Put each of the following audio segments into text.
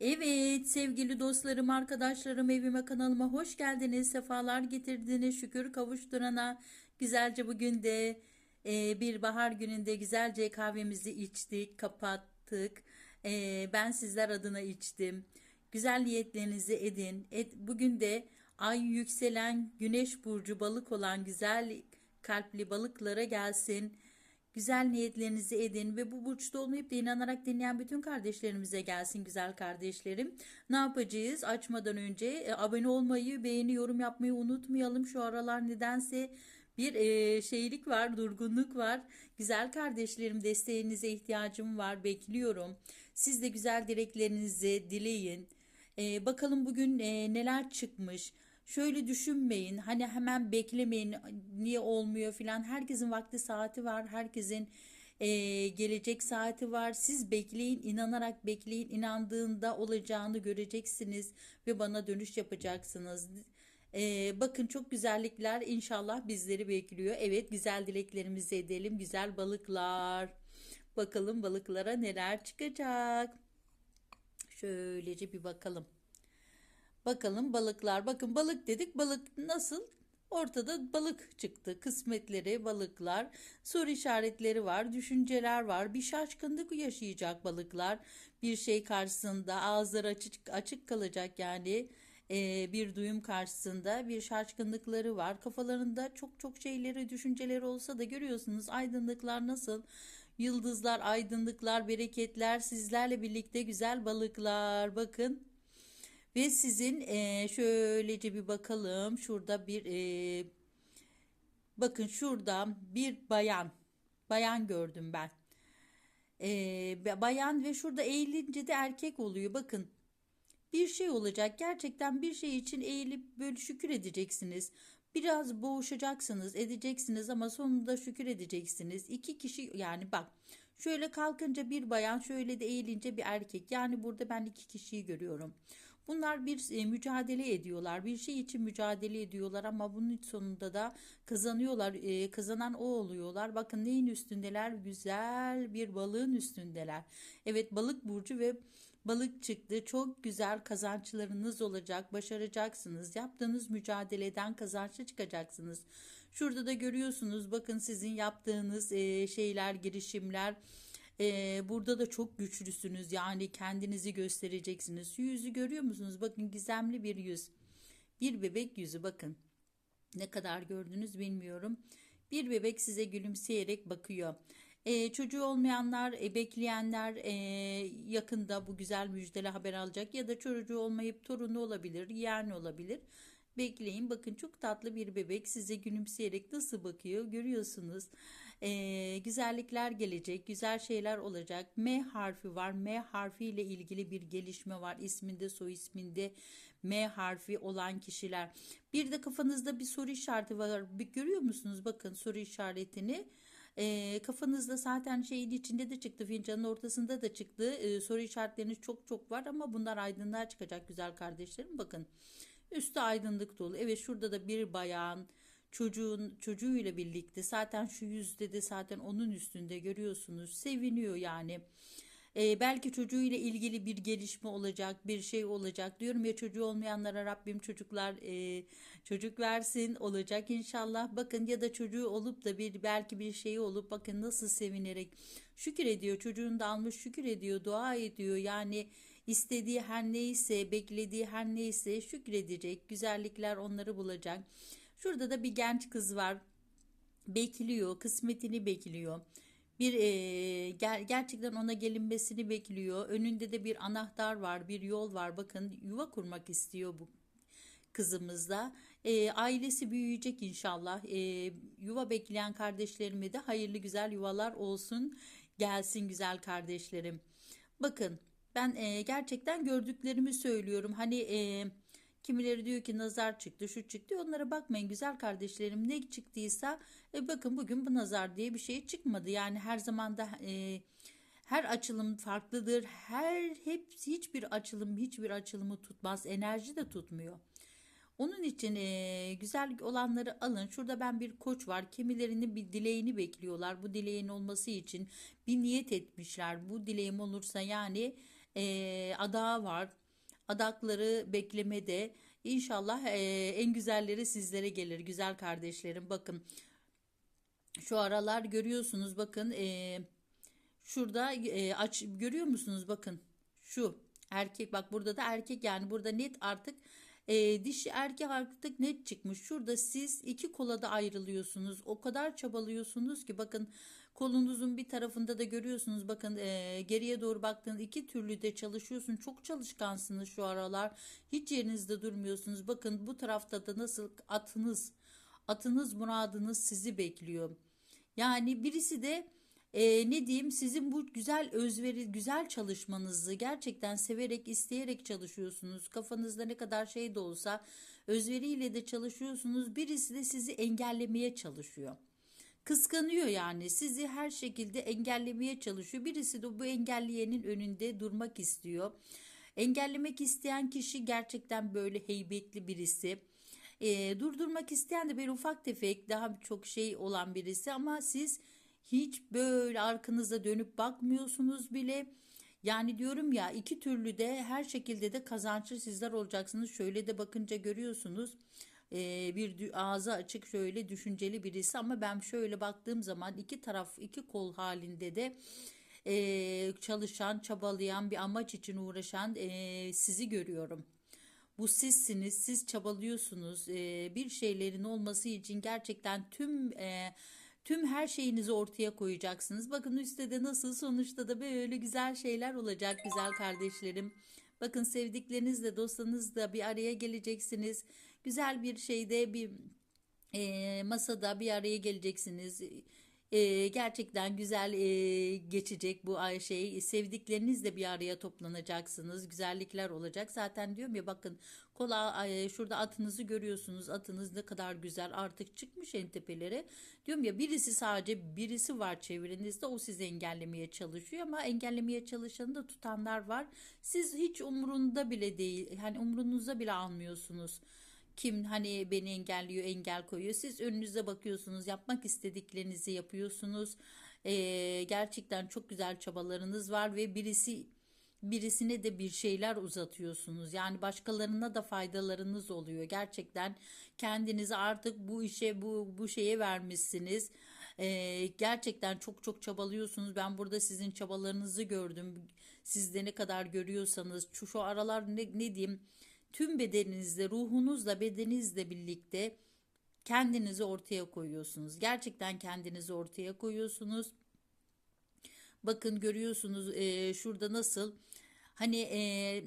Evet sevgili dostlarım, arkadaşlarım evime kanalıma hoş geldiniz. Sefalar getirdiniz. Şükür kavuşturana. Güzelce bugün de e, bir bahar gününde güzelce kahvemizi içtik, kapattık. E, ben sizler adına içtim. Güzel niyetlerinizi edin. Et, bugün de ay yükselen güneş burcu balık olan güzel kalpli balıklara gelsin. Güzel niyetlerinizi edin ve bu burçta olmayıp da inanarak dinleyen bütün kardeşlerimize gelsin güzel kardeşlerim. Ne yapacağız? Açmadan önce e, abone olmayı, beğeni, yorum yapmayı unutmayalım. Şu aralar nedense bir e, şeylik var, durgunluk var. Güzel kardeşlerim desteğinize ihtiyacım var, bekliyorum. Siz de güzel dileklerinizi dileyin. E, bakalım bugün e, neler çıkmış. Şöyle düşünmeyin hani hemen beklemeyin niye olmuyor filan. Herkesin vakti saati var herkesin e, gelecek saati var. Siz bekleyin inanarak bekleyin. İnandığında olacağını göreceksiniz ve bana dönüş yapacaksınız. E, bakın çok güzellikler inşallah bizleri bekliyor. Evet güzel dileklerimizi edelim. Güzel balıklar. Bakalım balıklara neler çıkacak. Şöylece bir bakalım. Bakalım balıklar. Bakın balık dedik. Balık nasıl? Ortada balık çıktı. Kısmetleri, balıklar, soru işaretleri var, düşünceler var. Bir şaşkınlık yaşayacak balıklar. Bir şey karşısında ağızları açık açık kalacak yani. Ee, bir duyum karşısında bir şaşkınlıkları var. Kafalarında çok çok şeyleri, düşünceleri olsa da görüyorsunuz aydınlıklar nasıl? Yıldızlar, aydınlıklar, bereketler sizlerle birlikte güzel balıklar. Bakın ve sizin e, şöylece bir bakalım. Şurada bir e, bakın şurada bir bayan. Bayan gördüm ben. E, bayan ve şurada eğilince de erkek oluyor. Bakın bir şey olacak. Gerçekten bir şey için eğilip böyle şükür edeceksiniz. Biraz boğuşacaksınız, edeceksiniz ama sonunda şükür edeceksiniz. İki kişi yani bak şöyle kalkınca bir bayan, şöyle de eğilince bir erkek. Yani burada ben iki kişiyi görüyorum. Bunlar bir e, mücadele ediyorlar. Bir şey için mücadele ediyorlar ama bunun sonunda da kazanıyorlar. E, kazanan o oluyorlar. Bakın neyin üstündeler? Güzel bir balığın üstündeler. Evet balık burcu ve balık çıktı. Çok güzel kazançlarınız olacak. Başaracaksınız. Yaptığınız mücadeleden kazançlı çıkacaksınız. Şurada da görüyorsunuz. Bakın sizin yaptığınız e, şeyler, girişimler ee, burada da çok güçlüsünüz. Yani kendinizi göstereceksiniz. Yüzü görüyor musunuz? Bakın gizemli bir yüz. Bir bebek yüzü bakın. Ne kadar gördünüz bilmiyorum. Bir bebek size gülümseyerek bakıyor. Ee, çocuğu olmayanlar, e, bekleyenler e, yakında bu güzel müjdeli haber alacak ya da çocuğu olmayıp torunu olabilir, yeğen olabilir. Bekleyin bakın çok tatlı bir bebek size gülümseyerek nasıl bakıyor görüyorsunuz. Ee, güzellikler gelecek, güzel şeyler olacak. M harfi var. M harfi ile ilgili bir gelişme var. İsminde, soy isminde M harfi olan kişiler. Bir de kafanızda bir soru işareti var. Bir görüyor musunuz? Bakın soru işaretini. E, kafanızda zaten şeyin içinde de çıktı fincanın ortasında da çıktı e, soru işaretleriniz çok çok var ama bunlar aydınlığa çıkacak güzel kardeşlerim bakın üstü aydınlık dolu evet şurada da bir bayan çocuğun çocuğuyla birlikte zaten şu yüzde de zaten onun üstünde görüyorsunuz seviniyor yani. Ee, belki çocuğuyla ilgili bir gelişme olacak, bir şey olacak. Diyorum ya çocuğu olmayanlara Rabbim çocuklar e, çocuk versin olacak inşallah. Bakın ya da çocuğu olup da bir belki bir şey olup bakın nasıl sevinerek şükür ediyor. Çocuğunu da almış şükür ediyor, dua ediyor. Yani istediği her neyse, beklediği her neyse şükredecek. Güzellikler onları bulacak. Şurada da bir genç kız var. Bekliyor, kısmetini bekliyor. Bir e, ger gerçekten ona gelinmesini bekliyor. Önünde de bir anahtar var, bir yol var. Bakın yuva kurmak istiyor bu kızımızda. E, ailesi büyüyecek inşallah. E, yuva bekleyen kardeşlerime de hayırlı güzel yuvalar olsun. Gelsin güzel kardeşlerim. Bakın ben e, gerçekten gördüklerimi söylüyorum. Hani e, Kimileri diyor ki nazar çıktı, şu çıktı. Onlara bakmayın güzel kardeşlerim. Ne çıktıysa e, bakın bugün bu nazar diye bir şey çıkmadı. Yani her zaman da e, her açılım farklıdır. Her hepsi hiçbir açılım hiçbir açılımı tutmaz. Enerji de tutmuyor. Onun için e, güzel olanları alın. Şurada ben bir koç var. Kimilerinin bir dileğini bekliyorlar. Bu dileğin olması için bir niyet etmişler. Bu dileğim olursa yani e, adağı var. Adakları beklemede. İnşallah e, en güzelleri sizlere gelir güzel kardeşlerim. Bakın şu aralar görüyorsunuz bakın e, şurada e, aç görüyor musunuz bakın şu erkek bak burada da erkek yani burada net artık e, dişi erkek artık net çıkmış. Şurada siz iki kola da ayrılıyorsunuz. O kadar çabalıyorsunuz ki bakın kolunuzun bir tarafında da görüyorsunuz. Bakın e, geriye doğru baktığınız iki türlü de çalışıyorsun. Çok çalışkansınız şu aralar. Hiç yerinizde durmuyorsunuz. Bakın bu tarafta da nasıl atınız atınız muradınız sizi bekliyor. Yani birisi de e, ne diyeyim sizin bu güzel özveri güzel çalışmanızı gerçekten severek isteyerek çalışıyorsunuz. Kafanızda ne kadar şey de olsa özveriyle de çalışıyorsunuz. Birisi de sizi engellemeye çalışıyor. Kıskanıyor yani sizi her şekilde engellemeye çalışıyor. Birisi de bu engelleyenin önünde durmak istiyor. Engellemek isteyen kişi gerçekten böyle heybetli birisi. E, durdurmak isteyen de bir ufak tefek daha çok şey olan birisi ama siz hiç böyle arkanıza dönüp bakmıyorsunuz bile. Yani diyorum ya iki türlü de her şekilde de kazançlı sizler olacaksınız. Şöyle de bakınca görüyorsunuz e, bir ağzı açık şöyle düşünceli birisi ama ben şöyle baktığım zaman iki taraf iki kol halinde de e, çalışan çabalayan bir amaç için uğraşan e, sizi görüyorum. Bu sizsiniz, siz çabalıyorsunuz. E, bir şeylerin olması için gerçekten tüm e, tüm her şeyinizi ortaya koyacaksınız. Bakın üstte de nasıl sonuçta da böyle güzel şeyler olacak güzel kardeşlerim. Bakın sevdiklerinizle dostlarınızla bir araya geleceksiniz. Güzel bir şeyde bir e, masada bir araya geleceksiniz. E, gerçekten güzel e, geçecek bu ay şey. Sevdiklerinizle bir araya toplanacaksınız. Güzellikler olacak. Zaten diyorum ya bakın kola e, şurada atınızı görüyorsunuz. Atınız ne kadar güzel artık çıkmış en tepelere. Diyorum ya birisi sadece birisi var çevrenizde o sizi engellemeye çalışıyor ama engellemeye çalışanı da tutanlar var. Siz hiç umurunda bile değil. Hani umrunuza bile almıyorsunuz. Kim hani beni engelliyor, engel koyuyor. Siz önünüze bakıyorsunuz, yapmak istediklerinizi yapıyorsunuz. Ee, gerçekten çok güzel çabalarınız var ve birisi birisine de bir şeyler uzatıyorsunuz. Yani başkalarına da faydalarınız oluyor. Gerçekten kendinizi artık bu işe bu bu şeye vermişsiniz. Ee, gerçekten çok çok çabalıyorsunuz. Ben burada sizin çabalarınızı gördüm. Siz de ne kadar görüyorsanız şu, şu aralar ne, ne diyeyim tüm bedeninizle, ruhunuzla, bedeninizle birlikte kendinizi ortaya koyuyorsunuz. Gerçekten kendinizi ortaya koyuyorsunuz. Bakın görüyorsunuz e, şurada nasıl hani e,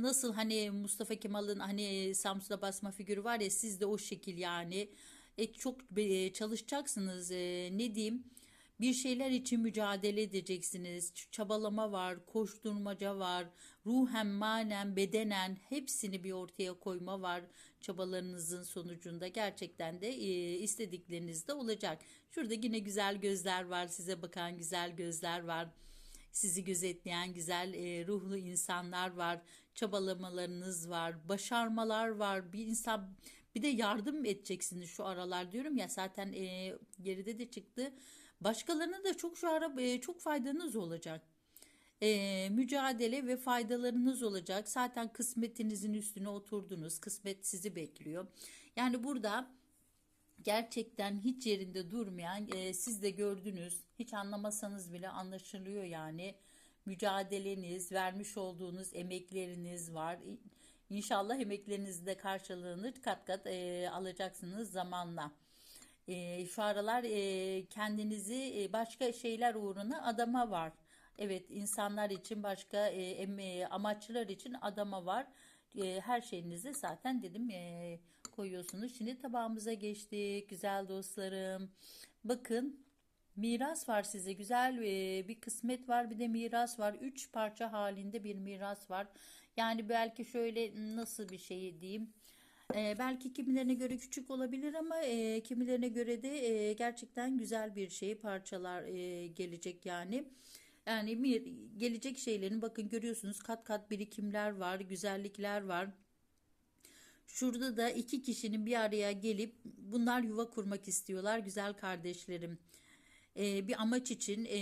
nasıl hani Mustafa Kemal'ın hani Samsun'a basma figürü var ya siz de o şekil yani e, çok e, çalışacaksınız e, ne diyeyim bir şeyler için mücadele edeceksiniz. Çabalama var, koşturmaca var, ruhen, manen, bedenen hepsini bir ortaya koyma var. Çabalarınızın sonucunda gerçekten de e, istedikleriniz de olacak. Şurada yine güzel gözler var, size bakan güzel gözler var. Sizi gözetleyen güzel e, ruhlu insanlar var. Çabalamalarınız var, başarmalar var. Bir insan bir de yardım edeceksiniz şu aralar diyorum ya zaten e, geride de çıktı Başkalarına da çok şu ara çok faydanız olacak. E, mücadele ve faydalarınız olacak. Zaten kısmetinizin üstüne oturdunuz. Kısmet sizi bekliyor. Yani burada gerçekten hiç yerinde durmayan e, siz de gördünüz. Hiç anlamasanız bile anlaşılıyor yani. Mücadeleniz, vermiş olduğunuz emekleriniz var. İnşallah emeklerinizi de karşılığını kat kat e, alacaksınız zamanla e, şu aralar e, kendinizi e, başka şeyler uğruna adama var. Evet insanlar için başka e, e, amaçlar için adama var. E, her şeyinizi zaten dedim e, koyuyorsunuz. Şimdi tabağımıza geçtik güzel dostlarım. Bakın miras var size güzel e, bir kısmet var bir de miras var. Üç parça halinde bir miras var. Yani belki şöyle nasıl bir şey diyeyim e, belki kimilerine göre küçük olabilir ama e, kimilerine göre de e, gerçekten güzel bir şey parçalar e, gelecek yani. Yani gelecek şeylerin bakın görüyorsunuz kat kat birikimler var, güzellikler var. Şurada da iki kişinin bir araya gelip bunlar yuva kurmak istiyorlar güzel kardeşlerim. E, bir amaç için e,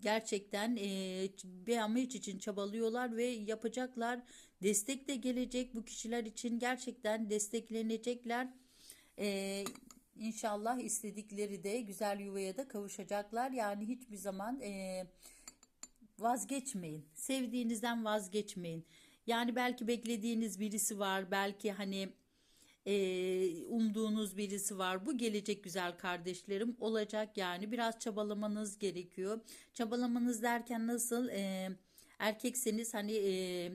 gerçekten e, bir amaç için çabalıyorlar ve yapacaklar. Destek de gelecek bu kişiler için gerçekten desteklenecekler. E, inşallah istedikleri de güzel yuvaya da kavuşacaklar. Yani hiçbir zaman e, vazgeçmeyin. Sevdiğinizden vazgeçmeyin. Yani belki beklediğiniz birisi var. Belki hani e, umduğunuz birisi var. Bu gelecek güzel kardeşlerim olacak yani biraz çabalamanız gerekiyor. Çabalamanız derken nasıl e, erkekseniz hani e,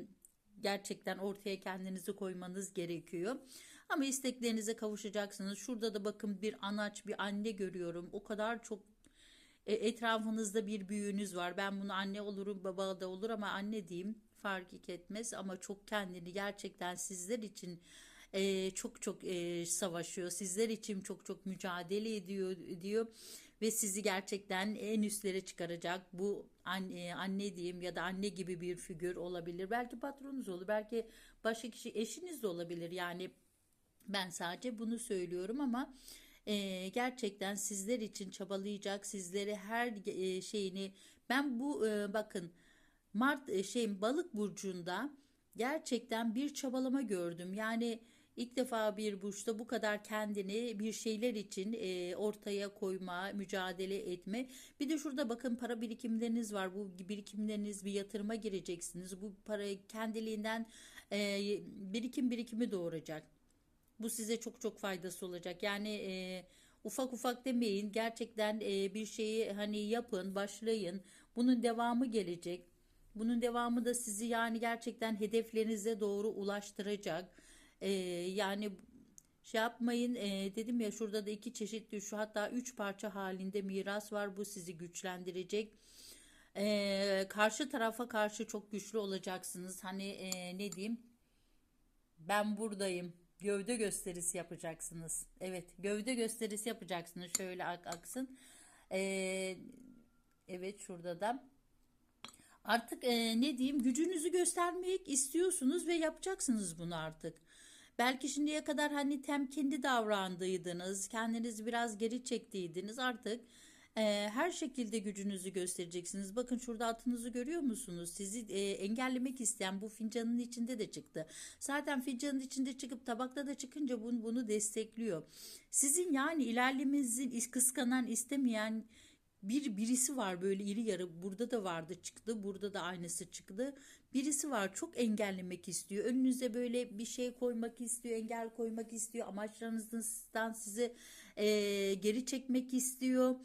gerçekten ortaya kendinizi koymanız gerekiyor. Ama isteklerinize kavuşacaksınız. Şurada da bakın bir anaç bir anne görüyorum. O kadar çok e, etrafınızda bir büyüğünüz var. Ben bunu anne olurum baba da olur ama anne diyeyim fark etmez ama çok kendini gerçekten sizler için e, çok çok e, savaşıyor. Sizler için çok çok mücadele ediyor diyor ve sizi gerçekten en üstlere çıkaracak. Bu anne, anne diyeyim ya da anne gibi bir figür olabilir. Belki patronunuz olur. Belki başka kişi eşiniz de olabilir. Yani ben sadece bunu söylüyorum ama e, gerçekten sizler için çabalayacak. Sizleri her e, şeyini ben bu e, bakın Mart e, şey balık burcunda gerçekten bir çabalama gördüm. Yani İlk defa bir burçta bu kadar kendini bir şeyler için e, ortaya koyma, mücadele etme. Bir de şurada bakın para birikimleriniz var. Bu birikimleriniz bir yatırıma gireceksiniz. Bu para kendiliğinden e, birikim birikimi doğuracak. Bu size çok çok faydası olacak. Yani e, ufak ufak demeyin. Gerçekten e, bir şeyi hani yapın, başlayın. Bunun devamı gelecek. Bunun devamı da sizi yani gerçekten hedeflerinize doğru ulaştıracak. Ee, yani şey yapmayın e, dedim ya şurada da iki çeşit şu hatta üç parça halinde miras var bu sizi güçlendirecek. Ee, karşı tarafa karşı çok güçlü olacaksınız. Hani e, ne diyeyim? Ben buradayım. Gövde gösterisi yapacaksınız. Evet, gövde gösterisi yapacaksınız. Şöyle ak aksın. Ee, evet, şurada da. Artık e, ne diyeyim? Gücünüzü göstermek istiyorsunuz ve yapacaksınız bunu artık. Belki şimdiye kadar hani temkinli davrandıydınız, kendinizi biraz geri çektiydiniz. Artık e, her şekilde gücünüzü göstereceksiniz. Bakın şurada atınızı görüyor musunuz? Sizi e, engellemek isteyen bu fincanın içinde de çıktı. Zaten fincanın içinde çıkıp tabakta da çıkınca bunu, bunu destekliyor. Sizin yani ilerlemenizi kıskanan, istemeyen bir birisi var böyle iri yarı burada da vardı çıktı burada da aynısı çıktı. Birisi var çok engellemek istiyor önünüze böyle bir şey koymak istiyor engel koymak istiyor amaçlarınızdan sizi e, geri çekmek istiyor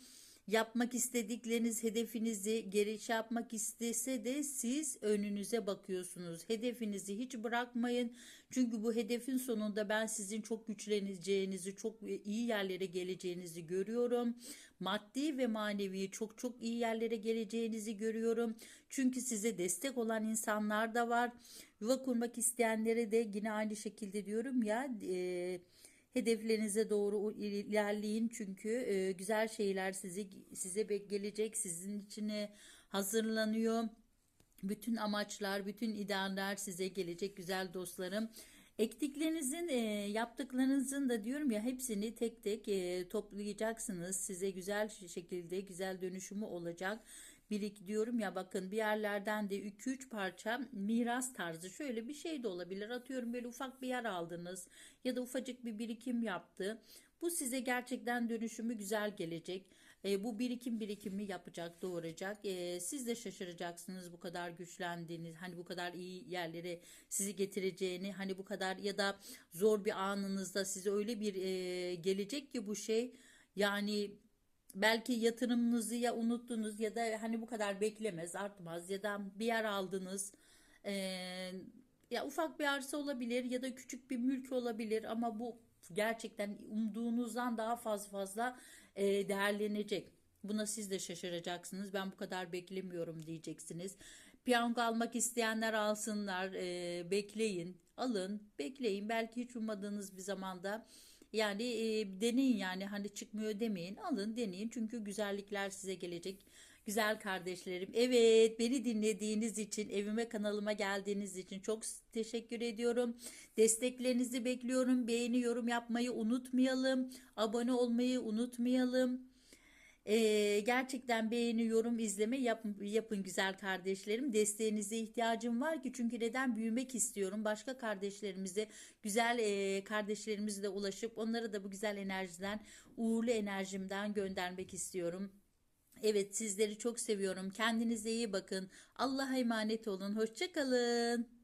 yapmak istedikleriniz hedefinizi geri şey yapmak istese de siz önünüze bakıyorsunuz. Hedefinizi hiç bırakmayın. Çünkü bu hedefin sonunda ben sizin çok güçleneceğinizi, çok iyi yerlere geleceğinizi görüyorum. Maddi ve manevi çok çok iyi yerlere geleceğinizi görüyorum. Çünkü size destek olan insanlar da var. Yuva kurmak isteyenlere de yine aynı şekilde diyorum ya... E, hedeflerinize doğru ilerleyin çünkü e, güzel şeyler sizi size gelecek sizin içine hazırlanıyor. Bütün amaçlar, bütün idealler size gelecek güzel dostlarım. Ektiklerinizin, e, yaptıklarınızın da diyorum ya hepsini tek tek e, toplayacaksınız. Size güzel şekilde güzel dönüşümü olacak birik diyorum ya bakın bir yerlerden de 2-3 parça miras tarzı şöyle bir şey de olabilir. Atıyorum böyle ufak bir yer aldınız ya da ufacık bir birikim yaptı. Bu size gerçekten dönüşümü güzel gelecek. E, bu birikim birikimi yapacak, doğuracak. E, siz de şaşıracaksınız bu kadar güçlendiğiniz, hani bu kadar iyi yerlere sizi getireceğini, hani bu kadar ya da zor bir anınızda size öyle bir e, gelecek ki bu şey yani belki yatırımınızı ya unuttunuz ya da hani bu kadar beklemez artmaz ya da bir yer aldınız ee, ya ufak bir arsa olabilir ya da küçük bir mülk olabilir ama bu gerçekten umduğunuzdan daha fazla fazla e, değerlenecek. Buna siz de şaşıracaksınız. Ben bu kadar beklemiyorum diyeceksiniz. Piyango almak isteyenler alsınlar. E, bekleyin. Alın. Bekleyin. Belki hiç ummadığınız bir zamanda yani e, deneyin yani hani çıkmıyor demeyin. Alın deneyin çünkü güzellikler size gelecek. Güzel kardeşlerim. Evet beni dinlediğiniz için evime kanalıma geldiğiniz için çok teşekkür ediyorum. Desteklerinizi bekliyorum. Beğeni yorum yapmayı unutmayalım. Abone olmayı unutmayalım. Ee, gerçekten beğeni, yorum, izleme yapın, yapın güzel kardeşlerim. Desteğinize ihtiyacım var ki çünkü neden büyümek istiyorum. Başka kardeşlerimize, güzel e, kardeşlerimizle ulaşıp onlara da bu güzel enerjiden, uğurlu enerjimden göndermek istiyorum. Evet sizleri çok seviyorum. Kendinize iyi bakın. Allah'a emanet olun. Hoşça kalın.